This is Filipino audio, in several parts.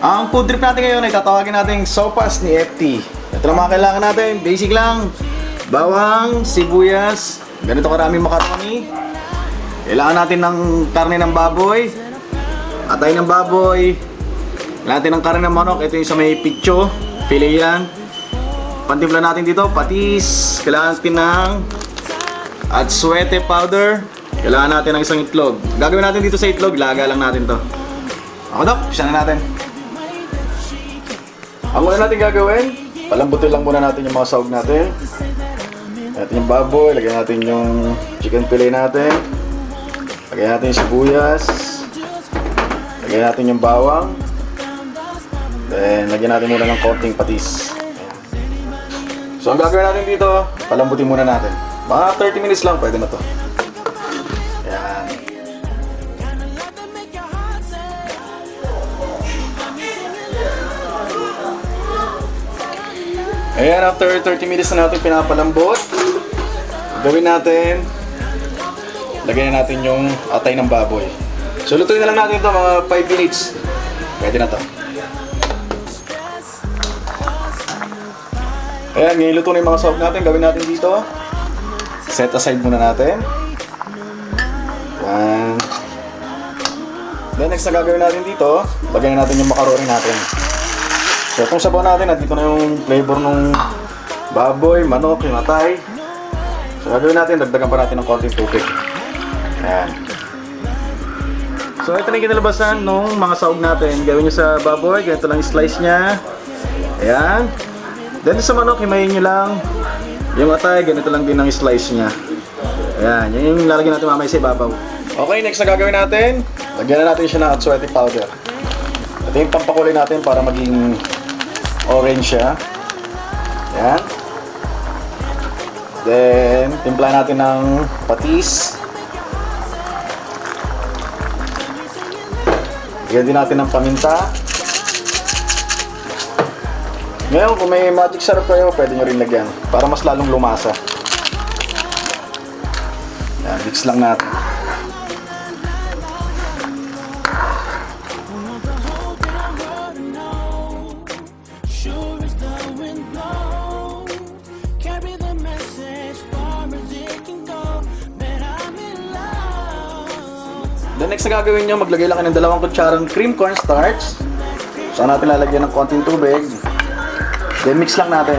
Ang food trip natin ngayon ay tatawagin natin sopas ni FT. Ito lang mga kailangan natin. Basic lang. Bawang, sibuyas, ganito karaming macaroni. Kailangan natin ng karne ng baboy. Atay ng baboy. Kailangan natin ng karne ng manok. Ito yung sa may pitcho. Filet yan. Pantimpla natin dito, patis. Kailangan natin ng at suete powder. Kailangan natin ng isang itlog. Gagawin natin dito sa itlog, laga lang natin to. Ako dok, isa na natin. Ang una natin gagawin, palambutin lang muna natin yung mga sahog natin. Natin yung baboy, lagyan natin yung chicken fillet natin. Lagyan natin yung sibuyas. Lagyan natin yung bawang. Then, lagyan natin muna ng konting patis. So, ang gagawin natin dito, palambutin muna natin. Mga 30 minutes lang, pwede na to. Ayan, after 30 minutes na natin pinapalambot, gawin natin, lagyan na natin yung atay ng baboy. So, lutuin na lang natin ito mga 5 minutes. Pwede na to. Ayan, ngayon luto na yung mga sahog natin. Gawin natin dito. Set aside muna natin. Yan. Then next na gagawin natin dito, lagyan natin yung macaroni natin. So itong sabaw natin, nandito na yung flavor ng baboy, manok, yung atay. So gagawin natin, dagdagan pa natin ng konting tubig. Ayan. So ito na yung kinalabasan nung mga sahog natin. Gawin nyo sa baboy, ganito lang slice niya. Ayan. Then sa manok, himayin nyo lang. Yung atay, ganito lang din ang slice niya. Ayan, yan yung lalagyan natin mamaya sa ibabaw. Okay, next na gagawin natin, lagyan na natin siya ng atswete powder. Ito yung pampakulay natin para maging orange siya. Ayan. Then, timpla natin ng patis. Lagyan din natin ng paminta. Ngayon, kung may magic syrup kayo, pwede nyo rin lagyan para mas lalong lumasa. Yan, mix lang natin. Next na gagawin nyo, maglagay lang kayo ng dalawang kutsarang cream cornstarch. Saan natin lalagyan ng konting tubig. Then mix lang natin.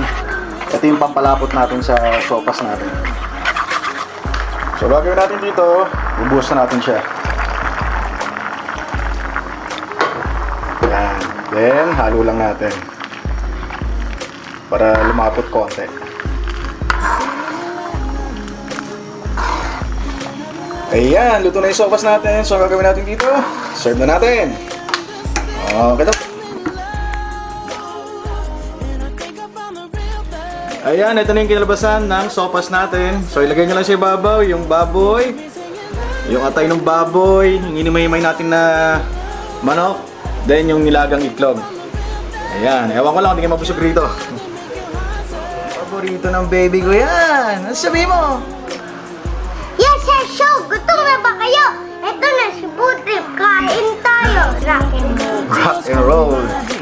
Ito yung pampalapot natin sa sopas natin. So gagawin natin dito, bubuhos na natin siya. Yan. Then halo lang natin. Para lumapot konti. Ayan, luto na yung sopas natin. So, ang gagawin natin dito, serve na natin. Okay, to. Real thing. Ayan, ito na yung kinalabasan ng sopas natin. So, ilagay nyo lang sa ibabaw yung baboy, yung atay ng baboy, yung inimay-imay natin na manok, then yung nilagang itlog. Ayan, ewan ko lang, hindi kayo mabusog rito. Paborito ng baby ko yan. Ano sabi mo? Yes, show! Gutom na ba kayo? Ito na si Butrip. Kain tayo. Rock and roll. Rock and roll.